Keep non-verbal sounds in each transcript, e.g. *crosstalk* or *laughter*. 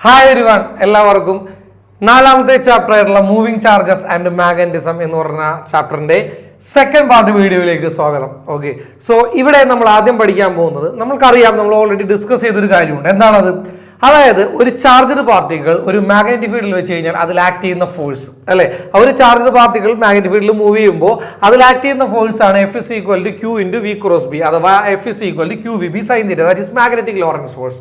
Hi ഒരുവൺ എല്ലാവർക്കും നാലാമത്തെ ചാപ്റ്ററായിട്ടുള്ള മൂവിങ് ചാർജസ് ആൻഡ് മാഗന്റിസം എന്ന് പറഞ്ഞ ചാപ്റ്ററിന്റെ സെക്കൻഡ് പാർട്ട് വീഡിയോയിലേക്ക് സ്വാഗതം. ഓക്കെ സോ ഇവിടെ നമ്മൾ ആദ്യം പഠിക്കാൻ പോകുന്നത് നമുക്കറിയാം നമ്മൾ ഓൾറെഡി ഡിസ്കസ് ചെയ്തൊരു കാര്യമുണ്ട്. എന്താണത്? അതായത് ഒരു ചാർജഡ് പാർട്ടികൾ ഒരു മാഗ്നറ്റിക് ഫീൽഡിൽ വെച്ച് കഴിഞ്ഞാൽ അതിൽ ആക്ട് ചെയ്യുന്ന ഫോഴ്സ് അല്ലേ? ആ ഒരു ചാർജഡ് പാർട്ടികൾ മാഗ്നറ്റിക് ഫീൽഡിൽ മൂവ് ചെയ്യുമ്പോൾ അതിൽ ആക്ട് ചെയ്യുന്ന ഫോഴ്സ് ആണ് F is equal to Q into V cross B അഥവാ F is equal to Q V B sine theta that is magnetic Lorentz force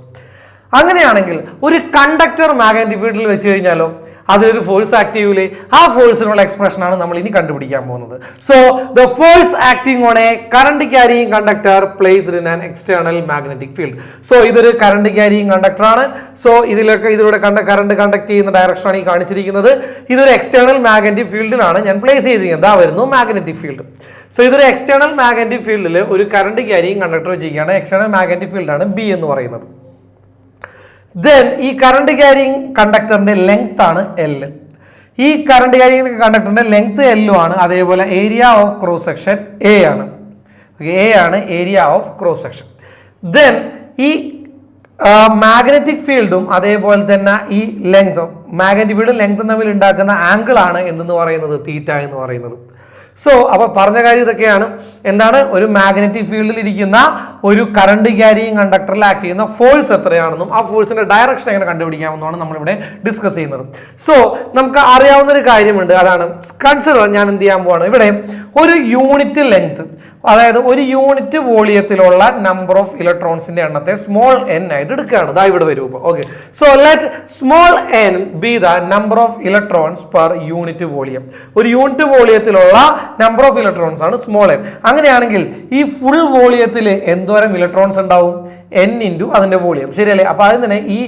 അങ്ങനെയാണെങ്കിൽ ഒരു കണ്ടക്ടർ മാഗ്നറ്റിക് ഫീൽഡിൽ വെച്ച് കഴിഞ്ഞാലോ അതിലൊരു ഫോഴ്സ് ആക്ട് ചെയ്യൂലേ? ആ ഫോഴ്സിനുള്ള എക്സ്പ്രഷൻ ആണ് നമ്മൾ ഇനി കണ്ടുപിടിക്കാൻ പോകുന്നത്. So the force acting on a current carrying conductor placed in an external magnetic field so ഇതൊരു കറണ്ട് ക്യാരിയിങ് കണ്ടക്ടറാണ് സോ ഇതിലൊക്കെ ഇതിലൂടെ കണ്ട കറണ്ട് കണ്ടക്ട് ചെയ്യുന്ന ഡയറക്ഷൻ ആണ് ഈ കാണിച്ചിരിക്കുന്നത്. ഇതൊരു എക്സ്റ്റേണൽ മാഗ്നറ്റിക് ഫീൽഡിലാണ് ഞാൻ പ്ലേസ് ചെയ്തിരിക്കുന്നത്. ആ വരുന്നു മാഗ്നറ്റിക് ഫീൽഡ് സോ ഇതൊരു എക്സ്റ്റേണൽ മാഗ്നറ്റിക് ഫീൽഡിൽ ഒരു കറണ്ട് ക്യാരിയിങ് കണ്ടക്ടർ ചെയ്യുകയാണ് എക്സ്റ്റേണൽ മാഗ്നറ്റിക് ഫീൽഡാണ് ബി എന്ന് പറയുന്നത്. ദെൻ ഈ കറണ്ട് ക്യാരിങ് കണ്ടക്ടറിന്റെ ലെങ്ത് ആണ് എൽ ഈ കറണ്ട് ക്യാരിങ് കണ്ടക്ടറിന്റെ ലെങ്ത് എല്ലും ആണ്. അതേപോലെ area of cross section A ആണ്. എ ആണ് area of cross section then ഈ മാഗ്നറ്റിക് ഫീൽഡും അതേപോലെ തന്നെ ഈ ലെങ്തും മാഗ്നറ്റിക് ഫീൽഡും ലെങ്തും തമ്മിൽ ഉണ്ടാക്കുന്ന ആംഗിൾ ആണ് എന്തെന്ന് പറയുന്നത്? തീറ്റ എന്ന് പറയുന്നത്. സോ അപ്പോൾ പറഞ്ഞ കാര്യം ഇതൊക്കെയാണ്. എന്താണ്? ഒരു മാഗ്നറ്റിക് ഫീൽഡിൽ ഇരിക്കുന്ന ഒരു കറണ്ട് ക്യാരിയിങ് കണ്ടക്ടറിൽ ആക്ട് ചെയ്യുന്ന ഫോഴ്സ് എത്രയാണെന്നും ആ ഫോഴ്സിന്റെ ഡയറക്ഷൻ എങ്ങനെ കണ്ടുപിടിക്കാമെന്നാണ് നമ്മളിവിടെ ഡിസ്കസ് ചെയ്യുന്നത്. സോ നമുക്ക് അറിയാവുന്ന ഒരു കാര്യമുണ്ട്. അതാണ് കൺസിഡർ ഞാൻ എന്ത് ചെയ്യാൻ പോവാണ്? ഇവിടെ ഒരു യൂണിറ്റ് ലെങ്ത് അതായത് ഒരു യൂണിറ്റ് വോളിയത്തിലുള്ള നമ്പർ ഓഫ് ഇലക്ട്രോൺസിന്റെ എണ്ണത്തെ സ്മോൾ എൻ ആയിട്ട് എടുക്കുകയാണ്. ഇതാ ഇവിടെ വരും okay so let small N be the number of electrons per unit volume. ഒരു യൂണിറ്റ് വോളിയത്തിലുള്ള നമ്പർ ഓഫ് ഇലക്ട്രോൺസ് ആണ് സ്മോൾ എൻ അങ്ങനെയാണെങ്കിൽ ഈ ഫുൾ വോളിയത്തിൽ എന്തോരം ഇലക്ട്രോൺസ് ഉണ്ടാവും? എൻ ഇന്റു അതിന്റെ വോളിയം. ശരിയല്ലേ? അപ്പോൾ അതിന് ഈ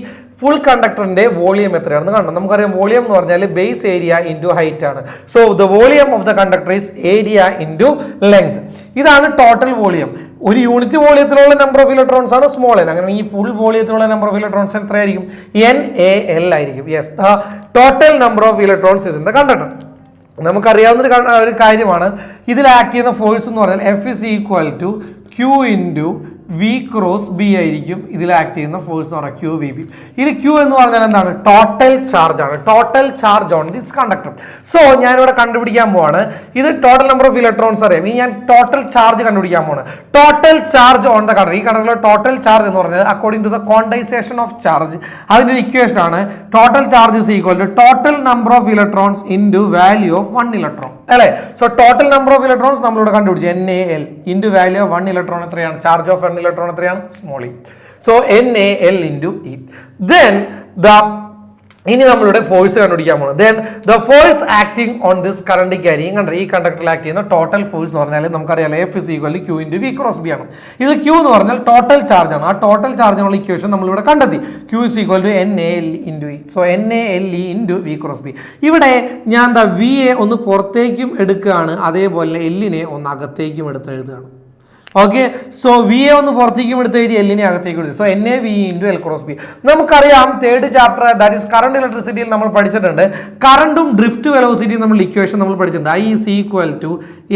ഫുൾ കണ്ടക്ടറിന്റെ വോളിയം എത്രയാണെന്ന് കാണണം. നമുക്കറിയാം വോളിയം എന്ന് പറഞ്ഞാൽ ബേസ് ഏരിയ ഇന്റു ഹൈറ്റ് ആണ്. So the volume of the conductor is area into length ഇതാണ് ടോട്ടൽ വോളിയം ഒരു യൂണിറ്റ് വോളിയത്തിലുള്ള നമ്പർ ഓഫ് ഇലക്ട്രോൺസ് ആണ്? സ്മോൾ എൻ അങ്ങനെ ഈ ഫുൾ വോളിയത്തിലുള്ള നമ്പർ ഓഫ് ഇലക്ട്രോൺസ് എത്രയായിരിക്കും? എൻ എ എൽ ആയിരിക്കും. Yes the total number of electrons ഇതിന്റെ കണ്ടക്ടർ നമുക്കറിയാവുന്ന ഒരു കാര്യമാണ്. ഇതിൽ ആക്ട് ചെയ്യുന്ന ഫോഴ്സ് എന്ന് പറഞ്ഞാൽ F is equal to Q into V cross B ആയിരിക്കും ഇതിൽ ആക്ട് ചെയ്യുന്ന ഫോഴ്സ് എന്ന് പറയുന്നത് ക്യൂ വി ബി ഇനി ക്യൂ എന്ന് പറഞ്ഞാൽ എന്താണ്? ടോട്ടൽ ചാർജ് ആണ്. Total charge on this conductor so ഞാനിവിടെ കണ്ടുപിടിക്കാൻ പോവാണ്. ഇത് ടോട്ടൽ നമ്പർ ഓഫ് ഇലക്ട്രോൺസ് അറിയാം. ഇനി ഞാൻ ടോട്ടൽ ചാർജ് കണ്ടുപിടിക്കാൻ പോവാണ്. Total charge on the conductor ഈ കണ്ടക്ടറിലെ ടോട്ടൽ ചാർജ് എന്ന് പറഞ്ഞാൽ according to the quantization of charge അതിന്റെ ഒരു ഇക്വേഷൻ ആണ്. Total charge equal to total number of electrons in value of one electron അല്ലേ? So total number of electrons നമ്മളിവിടെ കണ്ടുപിടിച്ചു. N A L into value of one electron എത്രയാണ്? Charge of one electron എത്രയാണ്? Small E so N A L into E then the ഇനി നമ്മളുടെ force കണ്ടുപിടിക്കാൻ പോകുന്നത് then the force acting on this current carrying കണ്ട? ഈ കണ്ടക്ടറിൽ act ചെയ്യുന്ന ടോട്ടൽ ഫോഴ്സ് എന്ന് പറഞ്ഞാൽ നമുക്കറിയാം F is equal Q into V cross B ആണ്. ഇത് ക്യൂ എന്ന് പറഞ്ഞാൽ ടോട്ടൽ ചാർജ് ആണ്. ആ ടോട്ടൽ ചാർജിനുള്ള ഇക്വേഷൻ നമ്മളിവിടെ കണ്ടെത്തി. Q is equal to N L into E so N A L E into V cross B ഇവിടെ ഞാൻ എന്താ വി എ ഒന്ന് പുറത്തേക്കും എടുക്കുകയാണ്. അതേപോലെ എല്ലിനെ ഒന്ന് അകത്തേക്കും എടുത്ത് എഴുതുകയാണ്. ഓക്കെ സോ വി എ ഒന്ന് പുറത്തേക്കും എടുത്ത് എഴുതി എല്ലിനെ അകത്തേക്ക് എടുത്തു so N A V into L cross B നമുക്കറിയാം third chapter that is current ഇലക്ട്രിസിറ്റിയിൽ നമ്മൾ പഠിച്ചിട്ടുണ്ട്. കറണ്ടും ഡ്രിഫ്റ്റ് വെലോസിറ്റിയും നമ്മൾ ഇക്വേഷൻ നമ്മൾ പഠിച്ചിട്ടുണ്ട്. I is equal to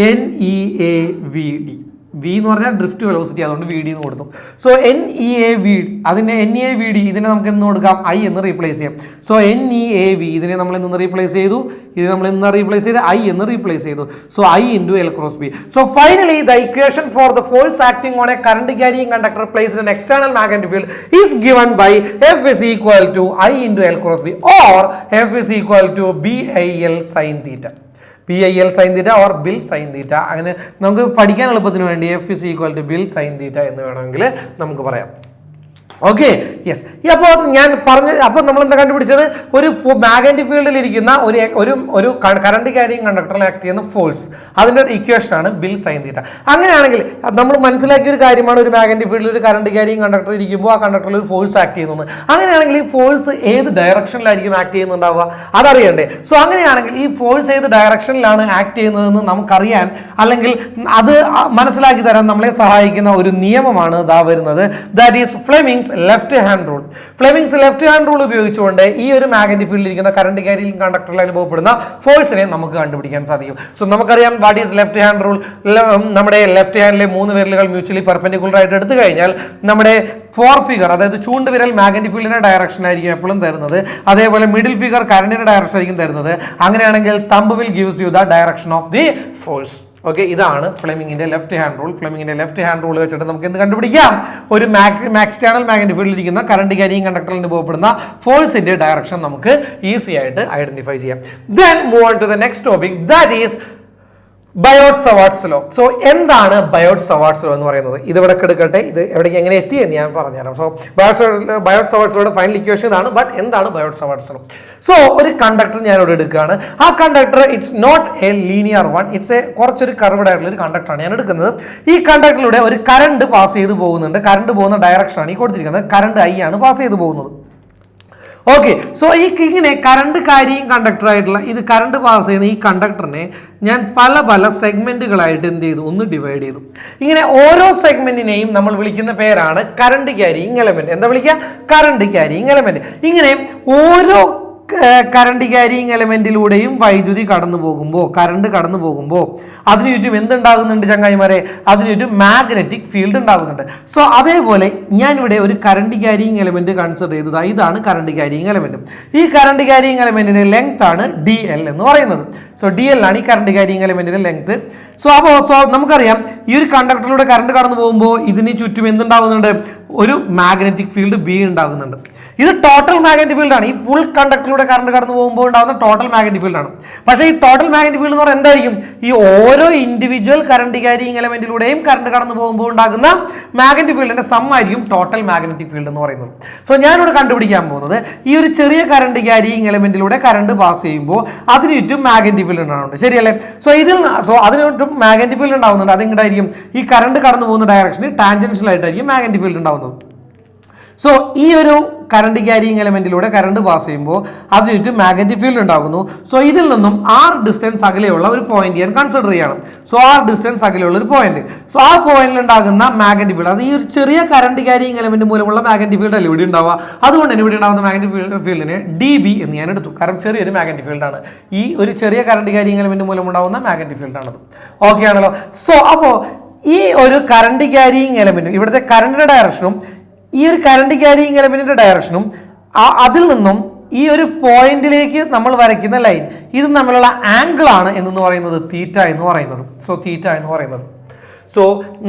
N E A V D V എന്ന് പറഞ്ഞാൽ ഡ്രിഫ്റ്റ് വെലോസിറ്റി അതുകൊണ്ട് വി ഡി എന്ന് കൊടുത്തു. So N E A V അതിനെ N E A V D ഇതിനെ നമുക്ക് എന്ന് കൊടുക്കാം? ഐ എന്ന് റീപ്ലേസ് ചെയ്യാം. So N E A V ഇതിനെ നമ്മൾ എന്ന് റീപ്ലേസ് ചെയ്തു? ഇത് നമ്മൾ എന്ന് റീപ്ലേസ് ചെയ്ത്? ഐ എന്ന് റീപ്ലേസ് ചെയ്തു. So I into L cross B so finally the equation for the force acting on a current carrying conductor placed in external magnetic field is given by F is equal to I into L cross B or F is equal to B I L sine theta P I L sine theta or BIL sine theta അങ്ങനെ നമുക്ക് പഠിക്കാൻ എളുപ്പത്തിന് വേണ്ടി F is equal to BIL sine theta എന്ന് വേണമെങ്കിൽ നമുക്ക് പറയാം. Okay yes അപ്പോൾ ഞാൻ പറഞ്ഞ അപ്പോൾ നമ്മൾ എന്താ കണ്ടുപിടിച്ചത്? ഒരു മാഗ്നറ്റിക് ഫീൽഡിൽ ഇരിക്കുന്ന ഒരു ഒരു ഒരു കറണ്ട് ക്യാരിങ് കണ്ടക്ടറിൽ ആക്ട് ചെയ്യുന്ന ഫോഴ്സ് അതിന്റെ ഒരു ഇക്വേഷനാണ് ബിൽ സൈൻ തീറ്റ അങ്ങനെയാണെങ്കിൽ നമ്മൾ മനസ്സിലാക്കിയ ഒരു കാര്യമാണ് ഒരു മാഗ്നറ്റിക് ഫീൽഡിൽ ഒരു കറണ്ട് ക്യാരിങ് കണ്ടക്ടർ ഇരിക്കുമ്പോൾ ആ കണ്ടക്ടറിൽ ഒരു ഫോഴ്സ് ആക്ട് ചെയ്യുന്നത്. അങ്ങനെയാണെങ്കിൽ ഈ ഫോഴ്സ് ഏത് ഡയറക്ഷനിലായിരിക്കും ആക്ട് ചെയ്യുന്നുണ്ടാവുക? അതറിയണ്ടേ. സോ അങ്ങനെയാണെങ്കിൽ ഈ ഫോഴ്സ് ഏത് ഡയറക്ഷനിലാണ് ആക്ട് ചെയ്യുന്നതെന്ന് നമുക്കറിയാൻ അല്ലെങ്കിൽ അത് മനസ്സിലാക്കി തരാൻ നമ്മളെ സഹായിക്കുന്ന ഒരു നിയമമാണ് ഇതാ വരുന്നത്. That is Fleming's Fleming's left hand rule Fleming's left hand rule ഉപയോഗിച്ചുകൊണ്ട് ഈ ഒരു മാഗ്നറ്റിക് ഫീൽഡിൽ ഇരിക്കുന്ന കറണ്ട് ക്യാരിയിലും കണ്ടക്ടറിൽ അനുഭവപ്പെടുന്ന ഫോഴ്സിനെ നമുക്ക് കണ്ടുപിടിക്കാൻ സാധിക്കും. സോ നമുക്കറിയാം what is left hand rule നമ്മുടെ ലെഫ്റ്റ് ഹാൻഡിലെ മൂന്ന് വിരലുകൾ മ്യൂച്വലി പെർപെൻഡിക്കുലർ ആയിട്ട് എടുത്തു കഴിഞ്ഞാൽ നമ്മുടെ ഫോർ ഫിഗർ അതായത് ചൂണ്ടുവിരൽ മാഗ്നറ്റിക് ഫീൽഡിന്റെ ഡയറക്ഷൻ ആയിരിക്കും എപ്പോഴും തരുന്നത്. അതേപോലെ മിഡിൽ ഫിഗർ കറണ്ടിന്റെ ഡയറക്ഷൻ ആയിരിക്കും തരുന്നത്. അങ്ങനെയാണെങ്കിൽ thumb will gives you the direction of the force okay ഇതാണ് ഫ്ലെമിങ്ങിന്റെ ലെഫ്റ്റ് ഹാൻഡ് റൂൾ ഫ്ലെമിങ്ങിന്റെ ലെഫ്റ്റ് ഹാൻഡ് റൂൾ വെച്ചിട്ട് നമുക്ക് എന്ത് കണ്ടുപിടിക്കാം? ഒരു മാക്സ്റ്റേണൽ മാഗ്നറ്റിക് ഫീൽഡിൽ ഇരിക്കുന്ന കറണ്ട് ക്യാരിയും കണ്ടക്ടറിൽ അനുഭവപ്പെടുന്ന ഫോഴ്സിന്റെ ഡയറക്ഷൻ നമുക്ക് ഈസി ആയിട്ട് ഐഡന്റിഫൈ ചെയ്യാം. Then move on to the next topic that is Biot Savart's law so എന്താണ് ബയോട്ട് സവാർഡ്സ് ലോ എന്ന് പറയുന്നത്? ഇത് ഇവിടെ എടുക്കട്ടെ. ഇത് എവിടേക്ക് എങ്ങനെ എത്തി എന്ന് ഞാൻ പറഞ്ഞുതരാം. സോ ബയോട്ട് ബയോട്ട് സവാർട്സ് ലോയുടെ ഫൈനൽ ഇക്വേഷൻ ഇതാണ്. ബട്ട് എന്താണ് ബയോട്ട് സവാർഡ്സ് ലോ സോ ഒരു കണ്ടക്ടർ ഞാൻ ഇവിടെ എടുക്കുകയാണ്. ആ conductor it's not a linear one it's a കുറച്ചൊരു കർവഡ് ആയിട്ടുള്ള ഒരു കണ്ടക്ടറാണ് ഞാൻ എടുക്കുന്നത് ഈ കണ്ടക്ടറിലൂടെ ഒരു കറണ്ട് പാസ് ചെയ്ത് പോകുന്നുണ്ട്. കറണ്ട് പോകുന്ന ഡയറക്ഷനാണ് ഈ കൊടുത്തിരിക്കുന്നത്. കറണ്ട് ഐ ആണ് പാസ് ചെയ്ത് പോകുന്നത്. ഓക്കെ സോ ഈ ഇങ്ങനെ കറണ്ട് കാര്യം കണ്ടക്ടർ ആയിട്ടുള്ള ഇത് കറണ്ട് പാസ് ചെയ്യുന്ന ഈ കണ്ടക്ടറിനെ ഞാൻ പല പല സെഗ്മെന്റുകളായിട്ട് എന്ത് ചെയ്തു? ഒന്ന് ഡിവൈഡ് ചെയ്തു. ഇങ്ങനെ ഓരോ സെഗ്മെന്റിനെയും നമ്മൾ വിളിക്കുന്ന പേരാണ് കറണ്ട് ക്യാരിയിങ് എലമെന്റ് എന്താ വിളിക്കുക? കറണ്ട് ക്യാരിയിങ് എലമെന്റ് ഇങ്ങനെ ഓരോ കറണ്ട് ക്യാരിയിങ് എലമെന്റിലൂടെയും വൈദ്യുതി കടന്നു പോകുമ്പോൾ കറണ്ട് കടന്നു പോകുമ്പോൾ അതിന് ചുറ്റും എന്തുണ്ടാകുന്നുണ്ട് ചങ്ങായിമാരെ? അതിന് ചുറ്റും മാഗ്നറ്റിക് ഫീൽഡ് ഉണ്ടാകുന്നുണ്ട്. സോ അതേപോലെ ഞാനിവിടെ ഒരു കറണ്ട് ക്യാരിയിങ് എലമെന്റ് കൺസിഡർ ചെയ്തത്. ഇതാണ് കറണ്ട് ക്യാരിയിങ് എലമെന്റ് ഈ കറണ്ട് ക്യാരിയിങ് എലമെന്റിന്റെ ലെങ്ത് ആണ് ഡി എൽ എന്ന് പറയുന്നത്. സോ ഡി എൽ ആണ് ഈ കറണ്ട് ക്യാരിയിങ് എലമെന്റിന്റെ ലെങ്ത് സോ അപ്പോൾ സോ നമുക്കറിയാം ഈ ഒരു കണ്ടക്ടറിലൂടെ കറണ്ട് കടന്നു പോകുമ്പോൾ ഇതിന് ചുറ്റും എന്തുണ്ടാകുന്നുണ്ട്? ഒരു മാഗ്നറ്റിക് ഫീൽഡ് ബി ഉണ്ടാകുന്നുണ്ട്. ഇത് ടോട്ടൽ മാഗ്നറ്റിക് ആണ്. ഈ ഫുൾ കണ്ടക്ടറിലൂടെ കറണ്ട് കടന്നു പോകുമ്പോൾ ഉണ്ടാകുന്ന ടോട്ടൽ മാഗ്നറ്റിക് ആണ്. പക്ഷേ ഈ ടോട്ടൽ മാഗ്നറ്റിക് ഫീൽഡ് എന്ന് പറഞ്ഞാൽ എന്തായിരിക്കും? ഈ ഓരോ ഇൻഡിവിജ്വൽ കറണ്ട് ക്യാരിങ് എലമെന്റിലൂടെയും കറണ്ട് കടന്നു പോകുമ്പോൾ ഉണ്ടാകുന്ന മാഗ്നറ്റിക് ഫീൽഡിന്റെ സം ആയിരിക്കും ടോട്ടൽ മാഗ്നറ്റിക് ഫീൽഡ് എന്ന് പറയുന്നത്. സോ ഞാനിവിടെ കണ്ടുപിടിക്കാൻ പോകുന്നത് ഈ ഒരു ചെറിയ കറണ്ട് ക്യാരിങ് എലമെന്റിലൂടെ കറണ്ട് പാസ് ചെയ്യുമ്പോൾ അതിന് ചുറ്റും മാഗ്നറ്റിക് ഫീൽഡ് ഉണ്ടാവുന്നുണ്ട് ശരിയല്ലേ? സോ ഇതിൽ സോ അതിന് ചുറ്റും മാഗ്നറ്റിക് ഫീൽഡ് ഉണ്ടാവുന്നുണ്ട് അതെങ്ങോട്ടായിരിക്കും ഈ കറണ്ട് കടന്നു പോകുന്ന ഡയറക്ഷന് ടാൻജൻഷ്യൽ ആയിട്ടായിരിക്കും മാഗ്നറ്റിക് ഫീൽഡ് ഉണ്ടാവുന്നത് സോ ഈ ഒരു കറണ്ട് ക്യാരിയിങ് എലമെന്റിലൂടെ കറണ്ട് പാസ് ചെയ്യുമ്പോൾ അത് ചുറ്റും മാഗ്നറ്റിക് ഫീൽഡ് ഉണ്ടാകുന്നു. സോ ഇതിൽ നിന്നും ആർ ഡിസ്റ്റൻസ് അകലെയുള്ള ഒരു പോയിന്റ് ഞാൻ കൺസിഡർ ചെയ്യണം. സോ ആർ ഡിസ്റ്റൻസ് അകലെയുള്ള ഒരു പോയിന്റ് സോ ആ പോയിന്റിൽ ഉണ്ടാകുന്ന മാഗ്നറ്റിക് ഫീൽഡ് അത് ഈ ഒരു ചെറിയ കറണ്ട് ക്യാരിയിങ് എലമെന്റ് മൂലമുള്ള മാഗ്നറ്റിക് ഫീൽഡ് അല്ല ഇവിടെ ഉണ്ടാവുക? അതുകൊണ്ട് തന്നെ ഇവിടെ ഉണ്ടാകുന്ന മാഗ്നറ്റിക് ഫീൽഡ് ഫീൽഡിനെ ഡി ബി എന്ന് ഞാൻ എടുത്തു. കാരണം ചെറിയൊരു മാഗ്നറ്റിക് ഫീൽഡാണ് ഈ ഒരു ചെറിയ കറണ്ട് ക്യാരിയിങ് എലമെന്റ് മൂലം ഉണ്ടാകുന്ന മാഗ്നറ്റിക് ഫീൽഡാണത് ഓക്കെ ആണല്ലോ. സോ അപ്പോൾ ഈ ഒരു കറണ്ട് ക്യാരിയിങ് എലമെന്റും ഇവിടുത്തെ കറണ്ടിന്റെ ഡയറക്ഷനും ഈ ഒരു കറണ്ട് ക്യാരിയിങ് എലമെന്റിന്റെ ഡയറക്ഷനും അതിൽ നിന്നും ഈ ഒരു പോയിന്റിലേക്ക് നമ്മൾ വരയ്ക്കുന്ന ലൈൻ ഇത് തമ്മിലുള്ള ആണ് എന്ന് പറയുന്നത്? തീറ്റ എന്ന് പറയുന്നത്. സോ തീറ്റ എന്ന് പറയുന്നത്. സോ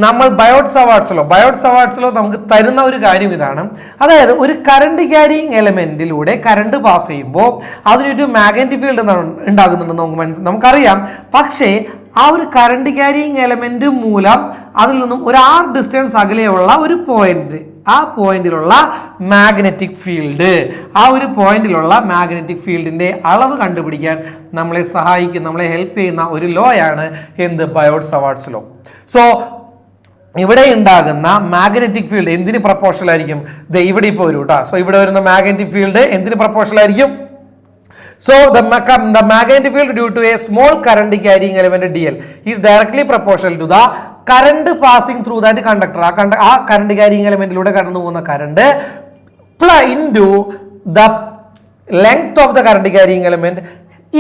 നമ്മൾ ബയോട്ട്സ് അവാർഡ്സിലോ ബയോട്ട്സ് അവാർഡ്സിലോ നമുക്ക് തരുന്ന ഒരു കാര്യം ഇതാണ്. അതായത് ഒരു കറണ്ട് ക്യാരിയിങ് എലമെന്റിലൂടെ കറണ്ട് പാസ് ചെയ്യുമ്പോൾ അതിനൊരു മാഗ്നറ്റിക് ഫീൽഡ് ഉണ്ടാകുന്നുണ്ടെന്ന് നമുക്ക് മനസ്സിൽ നമുക്കറിയാം. പക്ഷേ ആ ഒരു കറണ്ട് ക്യാരിയിങ് എലമെന്റ് മൂലം അതിൽ നിന്നും ഒരു ആർ ഡിസ്റ്റൻസ് അകലെയുള്ള ഒരു പോയിന്റ് ആ പോയിന്റിലുള്ള മാഗ്നറ്റിക് ഫീൽഡ് ആ ഒരു പോയിന്റിലുള്ള മാഗ്നറ്റിക് ഫീൽഡിന്റെ അളവ് കണ്ടുപിടിക്കാൻ നമ്മളെ സഹായിക്കുന്ന നമ്മളെ ഹെൽപ്പ് ചെയ്യുന്ന ഒരു ലോ ആണ് എന്ത്? ബയോട്ട് സവാർട്സ് ലോ സോ ഇവിടെ ഉണ്ടാകുന്ന മാഗ്നറ്റിക് ഫീൽഡ് എന്തിന് ദേ ഇവിടെ ഇപ്പോൾ വരും കേട്ടോ സോ ഇവിടെ വരുന്ന മാഗ്നറ്റിക് ഫീൽഡ് എന്തിന് പ്രപ്പോർഷണൽ ആയിരിക്കും? So the, the magnetic field due to a small current carrying element dl is directly proportional to the current passing through that conductor. ആ കണ്ട ആ കറണ്ട് ക്യാരിങ് എലമെന്റിലൂടെ കടന്നു പോകുന്ന current into the length of the current carrying element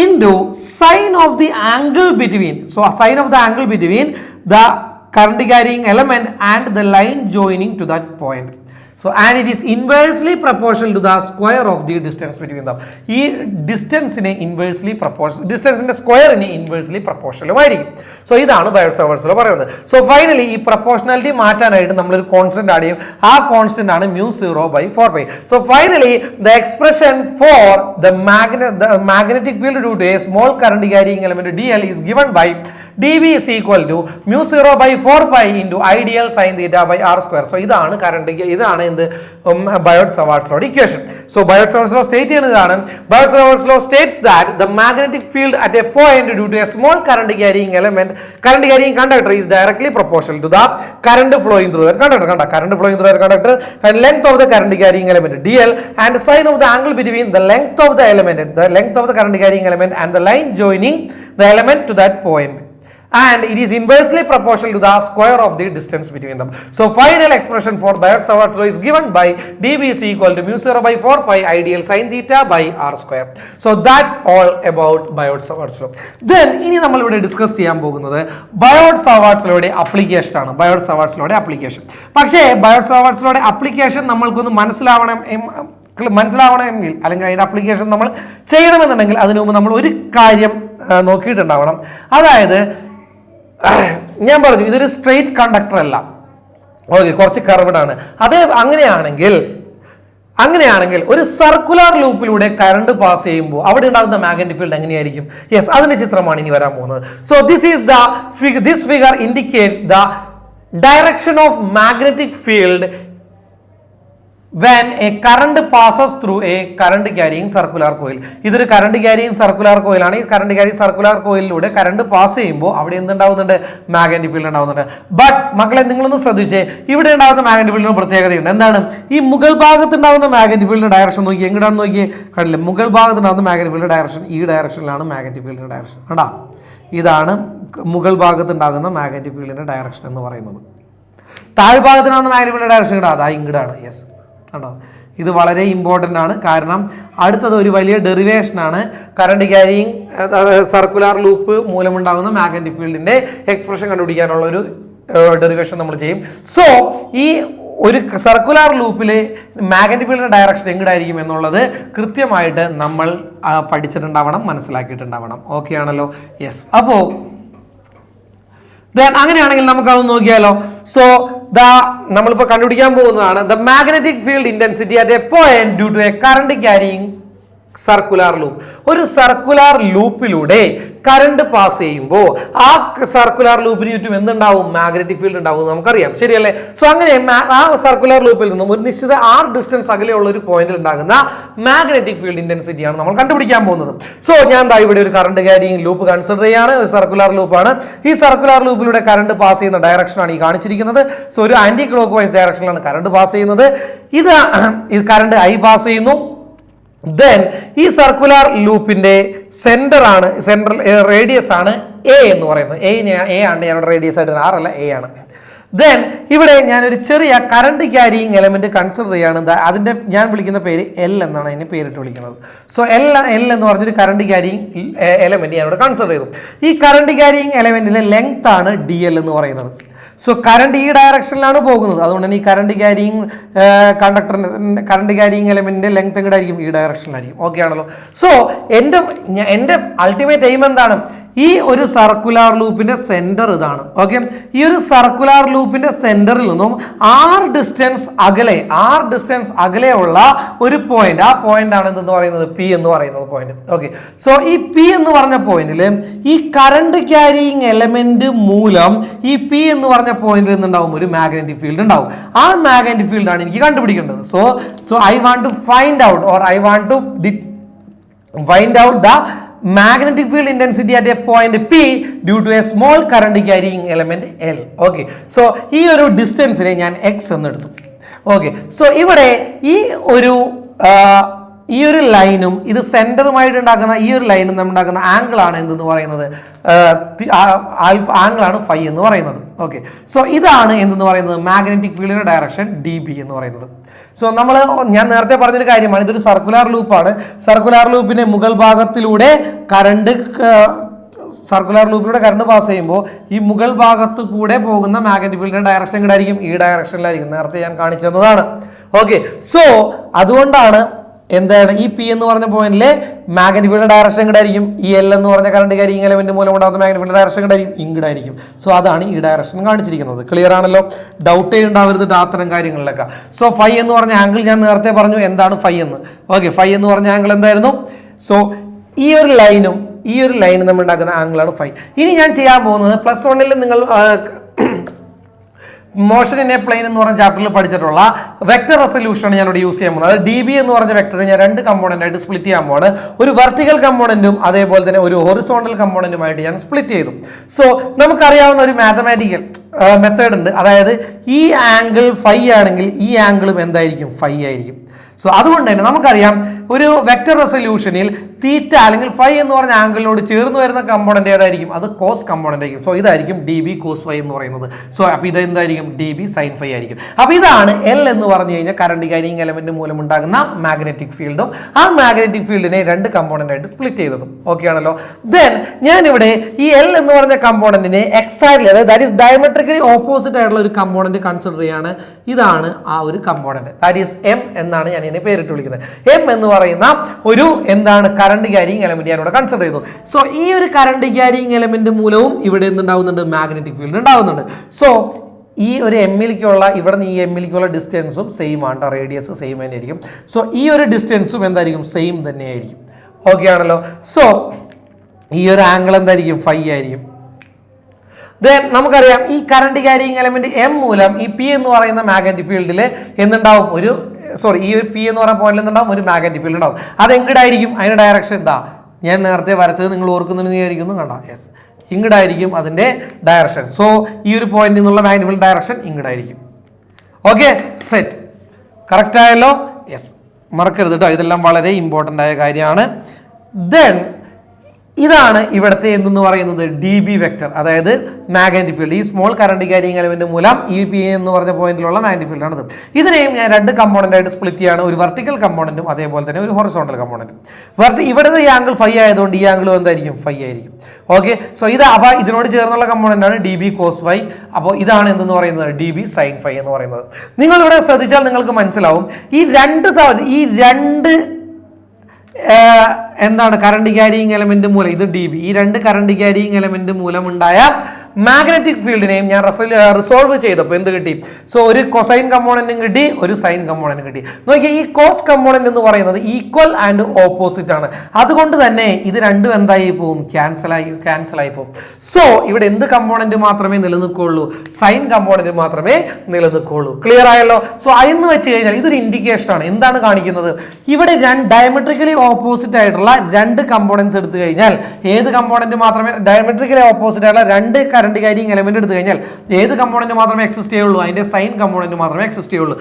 into sine of the angle between so sine of the angle between the current carrying element and the line joining to that point so and it is inversely proportional to the square of the distance between them. ഈ ഡിസ്റ്റൻസിനെ inversely proportion ഡിസ്റ്റൻസിന്റെ സ്ക്വയറിന് inversely പ്രപ്പോർഷണലും ആയിരിക്കും. So ഇതാണ് ബയോസോവേഴ്സിൽ പറയുന്നത്. So finally ഈ proportionality മാറ്റാനായിട്ട് നമ്മളൊരു കോൺസ്റ്റന്റ് ആഡ് ചെയ്യും. ആ കോൺസ്റ്റന്റ് ആണ് mu zero by four by so finally the expression for the magnetic field due to a small current carrying element D L is given by dB is equal to mu 0 by 4 pi into ideal sin theta by r square. So ഇതാണ് current ഇതാണ് എന്ത്? Biot Savart's equation so Biot Savart's law state ചെയ്യുന്നതാണ്. Biot Savart's law states that the magnetic field at a point due to a small current carrying element current carrying conductor is directly proportional to the current flowing through conductor കണ്ട? Current flowing through conductor and length of the current carrying element D L and sine of the angle between the length of the element the length of the current carrying element and the line joining the element to that point and it is inversely proportional to the square of the distance between them. So final expression for biot savart's law is given by dB is equal to mu 0 by 4 pi ideal sin theta by r square. So that's all about biot savart's law. Then ഇനി നമ്മൾ ഇവിടെ discuss ചെയ്യാൻ പോകുന്നത് Savart's ലോയുടെ application ആണ് Bayard Savart's law application പക്ഷേ Biot Savart's Savart's application നമ്മൾക്കൊന്ന് മനസ്സിലാവണം മനസ്സിലാവണമെങ്കിൽ അല്ലെങ്കിൽ അതിന്റെ അപ്ലിക്കേഷൻ നമ്മൾ ചെയ്യണമെന്നുണ്ടെങ്കിൽ അതിനു മുമ്പ് നമ്മൾ ഒരു കാര്യം നോക്കിയിട്ടുണ്ടാവണം അതായത് *clears throat* ഞാൻ പറഞ്ഞു ഇതൊരു സ്ട്രെയിറ്റ് കണ്ടക്ടർ അല്ല. ഓക്കെ കുറച്ച് കർവഡാണ് അത് അങ്ങനെയാണെങ്കിൽ അങ്ങനെയാണെങ്കിൽ ഒരു സർക്കുലർ ലൂപ്പിലൂടെ കറണ്ട് പാസ് ചെയ്യുമ്പോൾ അവിടെ ഉണ്ടാകുന്ന മാഗ്നറ്റിക് ഫീൽഡ് എങ്ങനെയായിരിക്കും? യെസ് അതിന്റെ ചിത്രമാണ് ഇനി വരാൻ പോകുന്നത്. So this is the this figure indicates the direction of magnetic field when a current passes through a current carrying circular coil ഇതൊരു കറണ്ട് ക്യാരിയിങ് സർക്കുലർ കോയിലാണ് ഈ കറണ്ട് ക്യാരി സർക്കുലർ കോയിലിലൂടെ കറണ്ട് പാസ് ചെയ്യുമ്പോൾ അവിടെ എന്തുണ്ടാവുന്നുണ്ട് മാഗ്നറ്റിക് ഫീൽഡ് ഉണ്ടാവുന്നുണ്ട്. But മക്കളെ നിങ്ങളൊന്ന് ശ്രദ്ധിച്ചേ. ഇവിടെ ഉണ്ടാകുന്ന മാഗ്നറ്റിക് ഫീൽഡിന് പ്രത്യേകതയുണ്ട്. എന്താണ്? ഈ മുകൾ ഭാഗത്ത് ഉണ്ടാകുന്ന മാഗ്നറ്റിക് ഫീൽഡിന്റെ ഡയറക്ഷൻ നോക്കി എങ്ങോട്ടാണ് നോക്കിയേ? കണ്ടില്ല? മുകൾ ഭാഗത്ത് ഉണ്ടാകുന്ന മാഗ്നറ്റിക് ഫീൽഡിന്റെ ഡയറക്ഷൻ ഈ ഡയറക്ഷനിലാണ് മാഗ്നറ്റിക് ഫീൽഡിന്റെ ഡയറക്ഷൻ കണ്ടാ? ഇതാണ് മുകൾ ഭാഗത്ത് ഉണ്ടാകുന്ന മാഗ്നറ്റിക് ഫീൽഡിന്റെ ഡയറക്ഷൻ എന്ന് പറയുന്നത്. താഴ്ഭാഗത്തിനാണ് മാഗ്നറ്റിക് ഡയറക്ഷൻ ഇടാം അതാ ഇങ്ങടാണ്. യെസ് കണ്ടോ ഇത് വളരെ ഇമ്പോർട്ടന്റ് ആണ്. കാരണം അടുത്തത് ഒരു വലിയ ഡെറിവേഷനാണ് കറണ്ട് ക്യാരിങ് സർക്കുലർ ലൂപ്പ് മൂലമുണ്ടാകുന്ന മാഗ്നറ്റിക് ഫീൽഡിന്റെ എക്സ്പ്രഷൻ കണ്ടുപിടിക്കാനുള്ള ഒരു ഡെറിവേഷൻ നമ്മൾ ചെയ്യും. സോ ഈ ഒരു സർക്കുലർ ലൂപ്പിൽ മാഗ്നറ്റിക് ഫീൽഡിന്റെ ഡയറക്ഷൻ എങ്ങോട്ടായിരിക്കും എന്നുള്ളത് കൃത്യമായിട്ട് നമ്മൾ പഠിച്ചിട്ടുണ്ടാവണം മനസ്സിലാക്കിയിട്ടുണ്ടാവണം. ഓക്കെ ആണല്ലോ? യെസ് അപ്പോൾ ദെൻ അങ്ങനെയാണെങ്കിൽ നമുക്ക് നോക്കിയാലോ. സോ ദ നമ്മളിപ്പോൾ കണ്ടുപിടിക്കാൻ പോകുന്നതാണ്. The magnetic field intensity at a point due to a current carrying circular loop ഒരു സർക്കുലാർ ലൂപ്പിലൂടെ കറണ്ട് പാസ് ചെയ്യുമ്പോൾ ആ സർക്കുലാർ ലൂപ്പിന് ചുറ്റും എന്തുണ്ടാവും? മാഗ്നറ്റിക് ഫീൽഡ് ഉണ്ടാവും നമുക്കറിയാം. ശരിയല്ലേ? സോ അങ്ങനെ ആ സർക്കുലാർ ലൂപ്പിൽ നിന്നും ഒരു നിശ്ചിത ആർ ഡിസ്റ്റൻസ് അകലെയുള്ള ഒരു പോയിന്റിൽ ഉണ്ടാകുന്ന മാഗ്നറ്റിക് ഫീൽഡ് ഇന്റൻസിറ്റിയാണ് നമ്മൾ കണ്ടുപിടിക്കാൻ പോകുന്നത്. സോ ഞാൻ ദാ ഇവിടെ ഒരു കറണ്ട് ക്യാരിങ് ലൂപ്പ് കൺസിഡർ ചെയ്യാണ്. സർക്കുലാർ ലൂപ്പാണ് ഈ സർക്കുലാർ ലൂപ്പിലൂടെ കറണ്ട് പാസ് ചെയ്യുന്ന ഡയറക്ഷനാണ് ഈ കാണിച്ചിരിക്കുന്നത്. സോ ഒരു ആന്റി ക്ലോക്ക് വൈസ് ഡയറക്ഷനിലാണ് കറണ്ട് പാസ് ചെയ്യുന്നത്. ഇത് കറണ്ട് ഐ പാസ് ചെയ്യുന്നു. ദെൻ ഈ സർക്കുലർ ലൂപ്പിന്റെ സെന്റർ ആണ് സെൻട്രൽ റേഡിയസ് ആണ് എ എന്ന് പറയുന്നത്. എ എ ആണ് ഞാനോട് റേഡിയസ് ആയിട്ട് ആർ അല്ല എ ആണ്. ദെൻ ഇവിടെ ഞാനൊരു ചെറിയ കറണ്ട് ക്യാരിയിങ് എലമെന്റ് കൺസിഡർ ചെയ്യാണ്. അതിന്റെ ഞാൻ വിളിക്കുന്ന പേര് എൽ എന്നാണ് അതിന് പേരിട്ട് വിളിക്കുന്നത്. സോ എൽ എൽ എന്ന് പറഞ്ഞൊരു കറണ്ട് ക്യാരിയിങ് എലമെന്റ് ഞാനിവിടെ കൺസിഡർ ചെയ്തു. ഈ കറണ്ട് ക്യാരിയിങ് എലമെന്റിലെ ലെങ്ത് ആണ് ഡി എൽ എന്ന് പറയുന്നത്. സോ കറണ്ട് ഈ ഡയറക്ഷനിലാണ് പോകുന്നത്. അതുകൊണ്ട് തന്നെ ഈ കറണ്ട് ക്യാരിങ് കണ്ടക്ടറിന്റെ കറണ്ട് ക്യാരിങ് എലമെന്റിന്റെ ലെങ്ത് എങ്ങോട്ടായിരിക്കും ഈ ഡയറക്ഷനിലായിരിക്കും ഓക്കെ ആണല്ലോ. സോ എന്റെ എന്റെ അൾട്ടിമേറ്റ് എയിം എന്താണ്? ഈ ഒരു സർക്കുലാർ ലൂപ്പിന്റെ സെന്റർ ഇതാണ്. ഓക്കെ ഈ ഒരു സർക്കുലാർ ലൂപ്പിന്റെ സെന്ററിൽ നിന്നും ആർ ഡിസ്റ്റൻസ് അകലെ ആർ ഡിസ്റ്റൻസ് അകലെ ഉള്ള ഒരു പോയിന്റ് ആ പോയിന്റ് ആണ് എന്തെന്ന് പറയുന്നത്? പി എന്ന് പറയുന്നത് പോയിന്റ് ഓക്കെ സോ ഈ പി എന്ന് പറഞ്ഞ പോയിന്റിൽ ഈ കറണ്ട് ക്യാരിയിങ് എലമെന്റ് മൂലം ഈ പി എന്ന് പറഞ്ഞ പോയിന്റിൽ നിന്നുണ്ടാവും ഒരു മാഗ്നറ്റിക് ഫീൽഡ് ഉണ്ടാവും. ആ മാഗ്നറ്റിക് ആണ് എനിക്ക് കണ്ടുപിടിക്കേണ്ടത്. So so I want to find out or I want to find out the magnetic field intensity at a point P due to a small current carrying element L okay so ഈ ഒരു ഡിസ്റ്റൻസിനെ ഞാൻ X എന്നെടുത്തു okay so ഇവിടെ ഈ ഒരു ഈ ഒരു ലൈനും ഇത് സെന്ററുമായിട്ട് ഉണ്ടാക്കുന്ന ഈ ഒരു ലൈനും നമ്മൾ ഉണ്ടാക്കുന്ന ആംഗിൾ ആണ് എന്തെന്ന് പറയുന്നത് ആംഗിൾ ആണ് ഫൈ എന്ന് പറയുന്നത്. ഓക്കെ. സോ ഇതാണ് എന്തെന്ന് പറയുന്നത്? മാഗ്നറ്റിക് ഫീൽഡിന്റെ ഡയറക്ഷൻ ഡി ബി എന്ന് പറയുന്നത്. സോ നമ്മൾ ഞാൻ നേരത്തെ പറഞ്ഞൊരു കാര്യമാണ്. ഇതൊരു സർക്കുലർ ലൂപ്പാണ്. സർക്കുലർ ലൂപ്പിന്റെ മുകൾ ഭാഗത്തിലൂടെ കറണ്ട് സർക്കുലർ ലൂപ്പിലൂടെ കറണ്ട് പാസ് ചെയ്യുമ്പോൾ ഈ മുകൾ ഭാഗത്ത് കൂടെ പോകുന്ന മാഗ്നറ്റിക് ഫീൽഡിന്റെ ഡയറക്ഷൻ ഇങ്ങോട്ടായിരിക്കും ഈ ഡയറക്ഷനിലായിരിക്കും. നേരത്തെ ഞാൻ കാണിച്ചു തന്നതാണ്. ഓക്കെ. സോ അതുകൊണ്ടാണ് എന്താണ്? ഈ പി എന്ന് പറഞ്ഞ പോയിന്റിലെ മാഗ്നറ്റിക് ഫീൽഡ് ഡയറക്ഷൻ ഇങ്ങടായിരിക്കും. ഈ എൽ എന്ന് പറഞ്ഞ കറണ്ട് കാര്യം എലമെന്റ് മൂലം ഉണ്ടാകുന്ന മാഗ്നറ്റിക് ഫീൽഡ് ഡയറക്ഷൻ ഇങ്ങടായിരിക്കും. ഇങ്ങടായിരിക്കും. സോ അതാണ് ഈ ഡയറക്ഷൻ കാണിച്ചിരിക്കുന്നത്. ക്ലിയർ ആണല്ലോ? ഡൗട്ടേ ഉണ്ടാവരുത് അത്തരം കാര്യങ്ങളിലൊക്കെ. സോ ഫൈ എന്ന് പറഞ്ഞ ആംഗിൾ ഞാൻ നേരത്തെ പറഞ്ഞു എന്താണ് ഫൈ എന്ന്. ഓക്കെ ഫൈ എന്ന് പറഞ്ഞ ആംഗിൾ എന്തായിരുന്നു? സോ ഈ ഒരു ലൈനും ഈ ഒരു ലൈനും നമ്മൾ ഉണ്ടാക്കുന്ന ആംഗിളാണ് ഫൈ ഇനി ഞാൻ ചെയ്യാൻ പോകുന്നത് പ്ലസ് വണ്ണിൽ നിങ്ങൾ മോഷൻ ഇൻ എ പ്ലെയിൻ എന്ന് പറഞ്ഞ ചാപ്റ്ററിൽ പഠിച്ചിട്ടുള്ള വെക്ടർ റെസൊല്യൂഷൻ ഞാൻ ഇവിടെ യൂസ് ചെയ്യാൻ പോകുന്നത്. അത് ഡി ബി എന്ന് പറഞ്ഞ വെക്ടർ ഞാൻ രണ്ട് കമ്പോണന്റ് ആയിട്ട് സ്പ്ലിറ്റ് ചെയ്യാൻ പോവാണ്. ഒരു വെർട്ടിക്കൽ കമ്പോണന്റും അതേപോലെ തന്നെ ഒരു ഹൊറിസോണ്ടൽ കമ്പോണന്റുമായിട്ട് ഞാൻ സ്പ്ലിറ്റ് ചെയ്തു. സോ നമുക്കറിയാവുന്ന ഒരു മാത്തമാറ്റിക്കൽ മെത്തേഡ് ഉണ്ട്. അതായത് ഈ ആംഗിൾ ഫൈ ആണെങ്കിൽ ഈ ആംഗിളും എന്തായിരിക്കും? ഫൈ ആയിരിക്കും. സോ അതുകൊണ്ട് തന്നെ നമുക്കറിയാം ഒരു വെക്റ്റർ റെസൊല്യൂഷനിൽ തീറ്റ അല്ലെങ്കിൽ ഫൈ എന്ന് പറഞ്ഞ ആംഗിളിനോട് ചേർന്ന് വരുന്ന കമ്പോണന്റ് ഏതായിരിക്കും? അത് കോസ് കമ്പോണന്റ് ആയിരിക്കും. സോ ഇതായിരിക്കും ഡി ബി കോസ് ഫൈ എന്ന് പറയുന്നത്. സോ അപ്പോൾ ഇത് എന്തായിരിക്കും? ഡി ബി സൈൻ ഫൈ ആയിരിക്കും. അപ്പോൾ ഇതാണ് എൽ എന്ന് പറഞ്ഞു കഴിഞ്ഞാൽ കറണ്ട് കാരിങ് എലമെന്റ് മൂലം ഉണ്ടാകുന്ന മാഗ്നറ്റിക് ഫീൽഡും ആ മാഗ്നറ്റിക് ഫീൽഡിനെ രണ്ട് കമ്പോണന്റ് ആയിട്ട് സ്പ്ലിറ്റ് ചെയ്തതും. ഓക്കെ ആണല്ലോ? ദെൻ ഞാനിവിടെ ഈ എൽ എന്ന് പറഞ്ഞ കമ്പോണന്റിനെ എക്സാക്ട്ലി അതായത് ദാറ്റ് ഈസ് ഡയമെട്രിക്കലി ഓപ്പോസിറ്റ് ആയിട്ടുള്ള ഒരു കമ്പോണന്റ് കൺസിഡർ ചെയ്യാണ്. ഇതാണ് ആ ഒരു കമ്പോണന്റ് ദാറ്റ് ഈസ് എം എന്നാണ് ഞാൻ ഇതിനെ പേരിട്ട് വിളിക്കുന്നത്. എം എന്ന് പറയുന്ന ഒരു എന്താണ് കറണ്ട് ക്യാരിങ് എലമെന്റ് ഞാനിവിടെ കൺസിഡർ ചെയ്തു സോ ഈ ഒരു കറണ്ട് ക്യാരിങ് എലമെന്റ് മൂലവും ഇവിടെ എന്തുണ്ടാവുന്നുണ്ട്? മാഗ്നറ്റിക് ഫീൽഡ് ഉണ്ടാവുന്നുണ്ട്. സോ ഈ ഒരു എമ്മിലേക്കുള്ള ഇവിടെ നിന്ന് ഈ എമ്മിലേക്കുള്ള ഡിസ്റ്റൻസും സെയിം ആണ് റേഡിയസ് സെയിം തന്നെ ആയിരിക്കും. സോ ഈ ഒരു ഡിസ്റ്റൻസും എന്തായിരിക്കും? സെയിം തന്നെയായിരിക്കും ഓക്കെ ആണല്ലോ. സോ ഈ ഒരു ആംഗിൾ എന്തായിരിക്കും? ഫൈ ആയിരിക്കും. ദെൻ നമുക്കറിയാം ഈ കറണ്ട് ക്യാരിങ് എലമെന്റ് എം മൂലം ഈ പി എന്ന് പറയുന്ന മാഗ്നറ്റിക് ഫീൽഡിൽ എന്തുണ്ടാവും? ഒരു സോറി ഈ ഒരു പി എന്ന് പറയുന്ന പോയിന്റിൽ നിന്നുണ്ടാവും ഒരു മാഗ്നറ്റിക് ഫീൽഡ് ഉണ്ടാവും. അത് എങ്ങടായിരിക്കും അതിന്റെ ഡയറക്ഷൻ എന്താ? ഞാൻ നേരത്തെ വരച്ചത് നിങ്ങൾ ഓർക്കുന്നുണ്ടെന്ന് വിചാരിക്കുന്നു കണ്ട? യെസ് ഇങ്ങടായിരിക്കും അതിന്റെ ഡയറക്ഷൻ സോ ഈ ഒരു പോയിന്റിൽ നിന്നുള്ള മാഗ്നറ്റിക് ഫീൽഡ് ഡയറക്ഷൻ ഇങ്ങടായിരിക്കും. ഓക്കെ സെറ്റ് കറക്റ്റ് ആയല്ലോ? യെസ് മറക്കരുത് കേട്ടോ ഇതെല്ലാം വളരെ ഇമ്പോർട്ടന്റ് ആയ കാര്യമാണ്. ദെൻ ഇതാണ് ഇവിടുത്തെ എന്തെന്ന് പറയുന്നത് ഡി ബി വെക്ടർ അതായത് മാഗ്നറ്റിക് ഫീൽഡ് ഈ സ്മോൾ കറണ്ട് ക്യാരിങ് എലമെന്റ് മൂലം ഇ പി എന്ന് പറഞ്ഞ പോയിന്റിലുള്ള മാഗ്നറ്റിക് ഫീൽഡ് ആണത്. ഇതിനെയും ഞാൻ രണ്ട് കമ്പോണന്റ് ആയിട്ട് സ്പ്ലിറ്റ് ചെയ്യാണ്. ഒരു വെർട്ടിക്കൽ കമ്പോണന്റും അതേപോലെ തന്നെ ഒരു ഹൊറിസോണ്ടൽ കമ്പോണന്റും വെർട്ടി ഇവിടുത്തെ ഈ ആംഗിൾ ഫൈ ആയതുകൊണ്ട് ഈ ആംഗിൾ എന്തായിരിക്കും? ഫൈ ആയിരിക്കും. ഓക്കെ സോ ഇത് അപ്പോൾ ഇതിനോട് ചേർന്നുള്ള കമ്പോണന്റ് ആണ് ഡി ബി കോസ് വൈ അപ്പോൾ ഇതാണ് എന്തെന്ന് പറയുന്നത്? ഡി ബി സൈൻ ഫൈ എന്ന് പറയുന്നത്. നിങ്ങൾ ഇവിടെ ശ്രദ്ധിച്ചാൽ നിങ്ങൾക്ക് മനസ്സിലാവും. ഈ രണ്ട് ഈ രണ്ട് എന്താണ് കറണ്ട് ക്യാരിയിങ് എലമെന്റ് മൂലം? ഇത് ഡി ബി ഈ രണ്ട് കറണ്ട് ക്യാരിയിങ് എലമെന്റ് മൂലം ഉണ്ടായ മാഗ്നറ്റിക് ഫീൽഡിനെയും ഞാൻ റിസോൾവ് ചെയ്തപ്പോൾ എന്ത് കിട്ടി? സോ ഒരു കൊസൈൻ കമ്പോണന്റും കിട്ടി ഒരു സൈൻ കമ്പോണന്റും കിട്ടി. നോക്കിയാൽ ഈ കോസ് കമ്പോണന്റ് എന്ന് പറയുന്നത് ഈക്വൽ ആൻഡ് ഓപ്പോസിറ്റ് ആണ്. അതുകൊണ്ട് തന്നെ ഇത് രണ്ടും എന്തായി പോവും? ക്യാൻസൽ ആയി പോവും. സോ ഇവിടെ എന്ത് കമ്പോണന്റ് മാത്രമേ നിലനിൽക്കുള്ളൂ? സൈൻ കമ്പോണന്റ് മാത്രമേ നിലനിൽക്കുള്ളൂ. ക്ലിയർ ആയല്ലോ? സോ എന്ന് വെച്ച് കഴിഞ്ഞാൽ ഇതൊരു ഇൻഡിക്കേഷൻ ആണ്. എന്താണ് കാണിക്കുന്നത്? ഇവിടെ ഡയമെട്രിക്കലി ഓപ്പോസിറ്റ് ആയിട്ടുള്ള രണ്ട് കമ്പോണൻസ് എടുത്തു കഴിഞ്ഞാൽ ഏത് കമ്പോണന്റ് മാത്രമേ ഡയമെട്രിക്കലി ഓപ്പോസിറ്റ് ആയിട്ടുള്ള രണ്ട് കറണ്ട് ക്യാരിങ് എലമെന്റ് എടുത്തു കഴിഞ്ഞാൽ ഏത് കമ്പോണന്റ് മാത്രമേ എക്സിസ്റ്റ് ചെയ്യുള്ളൂ? അതിന്റെ സൈൻ കമ്പോണന്റ് മാത്രമേ എക്സിസ്റ്റ് ചെയ്യുള്ളൂ.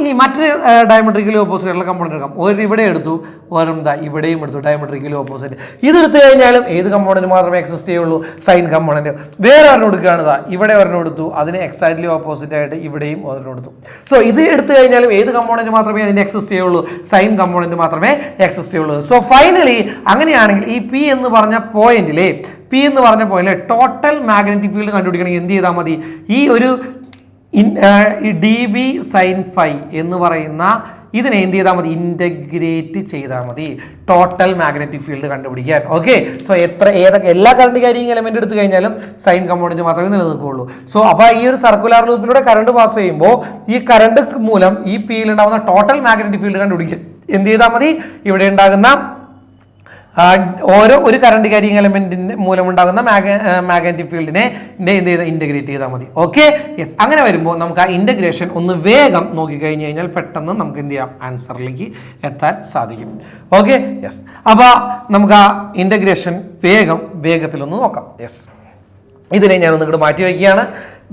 ഇനി മറ്റൊരു ഡയമെട്രിക്കലി ഓപ്പോസിറ്റ് ആയിട്ടുള്ള കമ്പോണന്റ് എടുക്കാം. ഒരു ഇവിടെ എടുത്തു ഒരെന്താ ഇവിടെയും എടുത്തു ഡയമെട്രിക്കലി ഓപ്പോസിറ്റ് ഇത് എടുത്തു കഴിഞ്ഞാലും ഏത് കമ്പോണന്റ് മാത്രമേ എക്സിസ്റ്റ് ചെയ്യുള്ളൂ? സൈൻ കമ്പോണന്റ് വേറെ ഒരെണ്ണം എടുക്കുകയാണ് ദാ ഇവിടെ ഒരെണ്ണം എടുത്തു അതിന് എക്സാക്ട്ലി ഓപ്പോസിറ്റ് ആയിട്ട് ഇവിടെയും ഒരെണ്ണം എടുത്തു. സോ ഇത് എടുത്തു കഴിഞ്ഞാലും ഏത് കമ്പോണന്റ് മാത്രമേ അതിന് എക്സിസ്റ്റ് ചെയ്യുള്ളൂ? സൈൻ കമ്പോണന്റ് മാത്രമേ എക്സിസ്റ്റ് ചെയ്യുള്ളൂ. സോ ഫൈനലി അങ്ങനെയാണെങ്കിൽ ഈ പി എന്ന് പറഞ്ഞ പോയിന്റിലെ പി എന്ന് പറഞ്ഞ പോലെ ടോട്ടൽ മാഗ്നറ്റിക് ഫീൽഡ് കണ്ടുപിടിക്കണമെങ്കിൽ എന്ത് ചെയ്താൽ മതി? ഈ ഒരു ഡി ബി സൈൻ ഫൈ എന്ന് പറയുന്ന ഇതിനെ എന്ത് ചെയ്താൽ മതി? ഇന്റഗ്രേറ്റ് ചെയ്താൽ മതി. ടോട്ടൽ മാഗ്നറ്റിക് ഫീൽഡ് കണ്ടുപിടിക്കാൻ. ഓക്കെ സോ എത്ര ഏതൊക്കെ എല്ലാ കറണ്ട് കാര്യം എലമെന്റ് എടുത്തു കഴിഞ്ഞാലും സൈൻ കമ്പോണന്റ് മാത്രമേ നിലനിൽക്കുകയുള്ളൂ സോ അപ്പോൾ ഈ ഒരു സർക്കുലർ ലൂപ്പിലൂടെ കറണ്ട് പാസ് ചെയ്യുമ്പോൾ ഈ കറണ്ട് മൂലം ഈ പിയിൽ ഉണ്ടാകുന്ന ടോട്ടൽ മാഗ്നറ്റിക് ഫീൽഡ് കണ്ടുപിടിക്കുക എന്ത് ചെയ്താൽ മതി? ഇവിടെ ഉണ്ടാകുന്ന ഓരോ ഒരു കറണ്ട് കാരിങ് എലമെന്റിന്റെ മൂലമുണ്ടാകുന്ന മാഗ്നറ്റിക് ഫീൽഡിനെ എന്ത് ചെയ്ത്? ഇന്റഗ്രേറ്റ് ചെയ്താൽ മതി. ഓക്കെ യെസ് അങ്ങനെ വരുമ്പോൾ നമുക്ക് ആ ഇന്റഗ്രേഷൻ ഒന്ന് വേഗം നോക്കിക്കഴിഞ്ഞ് കഴിഞ്ഞാൽ പെട്ടെന്ന് നമുക്ക് എന്ത് ചെയ്യാം? ആൻസറിലേക്ക് എത്താൻ സാധിക്കും. ഓക്കെ യെസ് അപ്പോൾ നമുക്ക് ആ ഇന്റഗ്രേഷൻ വേഗം വേഗത്തിലൊന്ന് നോക്കാം. യെസ് ഇതിനെ ഞാനൊന്ന് ഇങ്ങോട്ട് മാറ്റി വയ്ക്കുകയാണ്.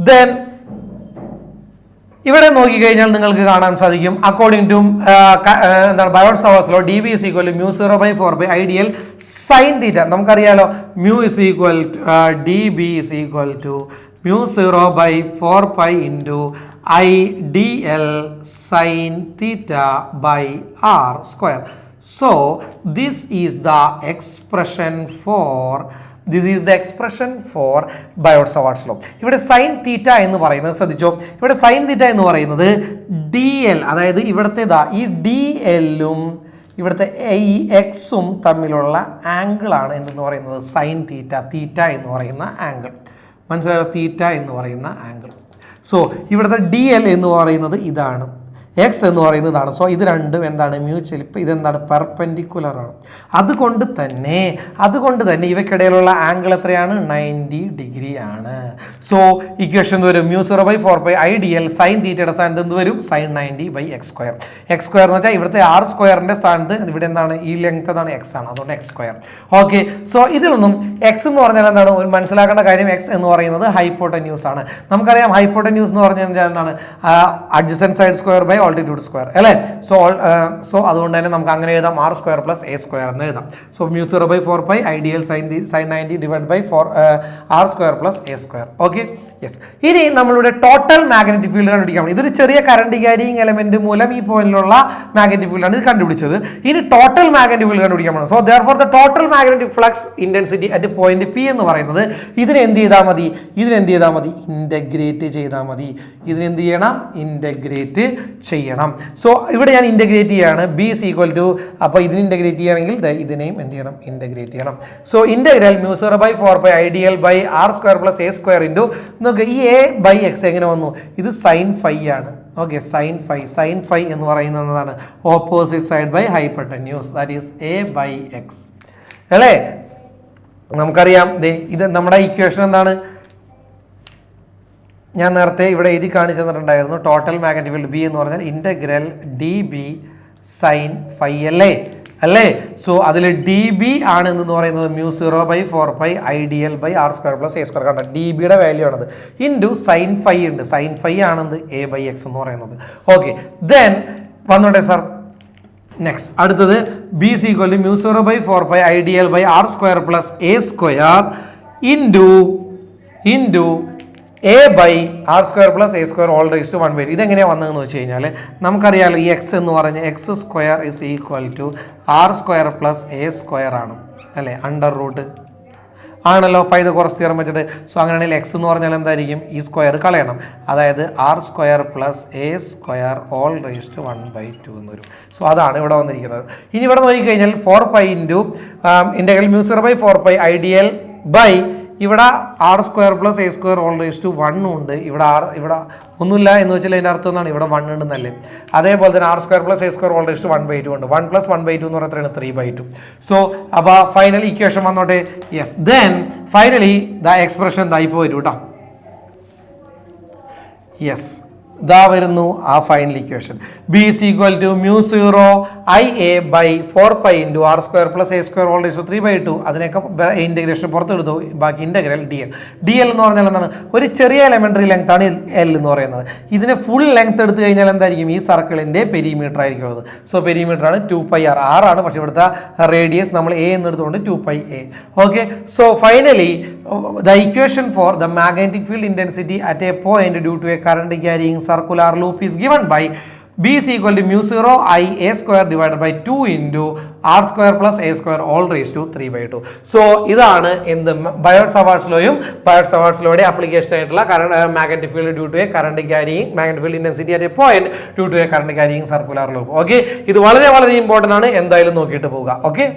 ദെൻ ഇവിടെ നോക്കിക്കഴിഞ്ഞാൽ നിങ്ങൾക്ക് കാണാൻ സാധിക്കും. അക്കോർഡിംഗ് ടു എന്താണ് Biot Savart's law D B is equal mu zero by four by I D L sine theta നമുക്കറിയാലോ mu is equal D B is equal to mu zero by four pi into I D L sine theta by R square so this is the expression for this is the expression for Biot Savart law ഇവിടെ sine theta എന്ന് പറയുന്നത് ശ്രദ്ധിച്ചോ? ഇവിടെ sine theta എന്ന് പറയുന്നത് D L അതായത് ഇവിടുത്തെ ദാ ഈ ഡി എല്ലും ഇവിടുത്തെ ഈ എക്സും തമ്മിലുള്ള ആംഗിളാണ് എന്തെന്ന് പറയുന്നത്? സൈൻ തീറ്റ തീറ്റ എന്ന് പറയുന്ന ആംഗിൾ മനസ്സിലായോ? തീറ്റ എന്ന് പറയുന്ന ആംഗിൾ സോ ഇവിടുത്തെ ഡി എൽ എന്ന് പറയുന്നത് ഇതാണ്. എക്സ് എന്ന് പറയുന്നതാണ്. സോ ഇത് രണ്ടും എന്താണ്? മ്യൂച്വൽ ഇപ്പം ഇതെന്താണ്? പെർപെൻഡിക്കുലർ ആണ്. അതുകൊണ്ട് തന്നെ അതുകൊണ്ട് തന്നെ ഇവയ്ക്കിടയിലുള്ള ആംഗിൾ എത്രയാണ്? നയന്റി ഡിഗ്രി ആണ്. സോ ഇക്വേഷൻ വരും? Mu zero by four by I D L sine തീറ്റയുടെ സ്ഥാനത്ത് എന്ത് വരും? Sine ninety by X square X square എന്ന് വെച്ചാൽ ഇവിടുത്തെ ആർ സ്ക്വയറിന്റെ സ്ഥാനത്ത് ഇവിടെ എന്താണ്? ഈ ലെങ്ത് എന്താണ് എക്സ് ആണ്. അതുകൊണ്ട് എക്സ് സ്ക്വയർ ഓക്കെ സോ ഇതിലൊന്നും എക്സ് എന്ന് പറഞ്ഞാൽ എന്താണ്? ഒരു മനസ്സിലാക്കേണ്ട കാര്യം എക്സ് എന്ന് പറയുന്നത് ഹൈപ്പോട്ടന്യൂസ് ആണ്. നമുക്കറിയാം ഹൈപ്പോട്ടന്യൂസ് എന്ന് പറഞ്ഞാൽ എന്താണ്? Adjacent side square by altitude square അല്ലേ? സോ സോ അതുകൊണ്ട് തന്നെ നമുക്ക് അങ്ങനെ എഴുതാം. R square plus A square എന്ന് എഴുതാം. So mu zero by four pi I D L sine the sine ninety divide by four R square plus A square okay yes ഇനി നമ്മളുടെ ടോട്ടൽ മാഗ്നറ്റിക് ഫീൽഡ് കണ്ടുപിടിക്കാം. ഇതൊരു ചെറിയ current carrying element മൂലം ഈ പോയിന്റിലുള്ള magnetic ഫീൽഡാണ് ഇത് കണ്ടുപിടിച്ചത്. ഇനി ടോട്ടൽ മാഗ്നറ്റിക് ഫീൽഡ് കണ്ടുപിടിക്കാൻ so therefore the total magnetic flux intensity at point P എന്ന് പറയുന്നത് ഇതിനെ എന്ത് ചെയ്താൽ മതി? ഇതിനെന്ത് ചെയ്താൽ മതി? ഇന്റഗ്രേറ്റ് ചെയ്താൽ മതി. ഇതിനെന്ത് ചെയ്യണം? ഇന്റഗ്രേറ്റ് ചെയ്യണം സോ ഇവിടെ ഞാൻ ഇന്റഗ്രേറ്റ് ചെയ്യാണ്. ബി ഇസ് ഈക്വൽ ടു അപ്പോൾ ഇതിന് ഇന്റഗ്രേറ്റ് ചെയ്യുകയാണെങ്കിൽ ഇതിനെയും എന്ത് ചെയ്യണം? ഇന്റഗ്രേറ്റ് ചെയ്യണം. So integral mu zero by four by I D L by R square plus A square into നോക്ക് ഈ എ ബൈ എക്സ് എങ്ങനെ വന്നു? ഇത് സൈൻ ഫൈ ആണ്. Okay sine phi sine phi എന്ന് പറയുന്നതാണ് opposite side by hypotenuse that is A by X അല്ലേ? നമുക്കറിയാം. ഇത് നമ്മുടെ ഇക്വേഷൻ എന്താണ്? ഞാൻ നേരത്തെ ഇവിടെ എഴുതി കാണിച്ചു തന്നിട്ടുണ്ടായിരുന്നു ടോട്ടൽ മാഗ്നറ്റിക് ഫീൽഡ് ബി എന്ന് പറഞ്ഞാൽ integral D B sine phi അല്ലേ? അല്ലേ? സോ അതിൽ ഡി ബി ആണ് എന്ന് പറയുന്നത് mu zero by four pi I D L by R square plus A square കണ്ട ഡി ബിയുടെ വാല്യൂ ആണത്. ഇന്റു സൈൻ ഫൈ ഉണ്ട്. സൈൻ ഫൈ ആണെന്ന് എ ബൈ എക്സ് എന്ന് പറയുന്നത്. ഓക്കെ ദെൻ വന്നോട്ടെ സാർ നെക്സ്റ്റ് അടുത്തത് B C equal to mu zero by four pi I D L by R square plus A square into into A by R square plus A square whole raise to one by ഇതെങ്ങനെയാണ് വന്നതെന്ന് വെച്ച് കഴിഞ്ഞാൽ നമുക്കറിയാലോ ഈ X എന്ന് പറഞ്ഞ X square is equal to R square plus A square ആണ് അല്ലേ? അണ്ടർ റൂട്ട് ആണല്ലോ പൈത കുറച്ച് തീർന്ന് വെച്ചിട്ട് സോ അങ്ങനെയാണെങ്കിൽ എക്സ് എന്ന് പറഞ്ഞാൽ എന്തായിരിക്കും? ഈ സ്ക്വയർ കളയണം. അതായത് R square plus A square whole raise to one by two എന്ന് വരും. സോ അതാണ് ഇവിടെ വന്നിരിക്കുന്നത്. ഇനി ഇവിടെ നോക്കിക്കഴിഞ്ഞാൽ four pi into integral mu zero by four pi I D L by ഇവിടെ R square plus A square whole raise to one ഉണ്ട്. ഇവിടെ ആർ ഇവിടെ ഒന്നുമില്ല എന്ന് വെച്ചാൽ അതിന്റെ അർത്ഥം എന്നാണ് ഇവിടെ വൺ ഉണ്ടെന്നല്ലേ. അതേപോലെ തന്നെ R square plus A square whole raise to one by two ഉണ്ട്. One plus one by two എന്ന് പറയുന്നത് ത്രീ ബൈ ടു സോ അപ്പോൾ ഫൈനൽ ഇക്വേഷൻ വന്നോട്ടെ. Yes then finally the expression ദാ ഇപ്പോൾ വരും കേട്ടോ യെസ് ഇതാ വരുന്നു ആ final equation B is equal to mu zero I A by four pi into R square plus A square whole issue three by two അതിനൊക്കെ integration പുറത്തെടുത്തു. ബാക്കി integral D L D L എന്ന് പറഞ്ഞാൽ എന്താണ്? ഒരു ചെറിയ എലമെന്ററി ആണ് L എന്ന് പറയുന്നത്. ഇതിനെ ഫുൾ ലെങ്ത് എടുത്തു കഴിഞ്ഞാൽ എന്തായിരിക്കും? ഈ സർക്കിളിന്റെ പെരിമീറ്റർ ആയിരിക്കും അത്. സോ പെരിമീറ്റർ ആണ് ടു പൈ ആർ ആറാണ് പക്ഷേ ഇവിടുത്തെ റേഡിയസ് നമ്മൾ എ എന്ന് എടുത്തുകൊണ്ട് two pi A okay so finally the equation for the magnetic field intensity at a point due to a current carrying circular loop is given by B is equal to mu 0 i a square divided by 2 into R square plus A square whole raise to three by two so ഇതാണ് എന്ത് Biot സവാർട്സ് ലോയും Biot സവാർട്സ് application ആയിട്ടുള്ള current magnetic field due to a current carrying magnetic field intensity at a point due to a current carrying circular loop okay ഇത് വളരെ വളരെ important ആണ്. എന്തായാലും നോക്കിയിട്ട് പോവുക. ഓക്കെ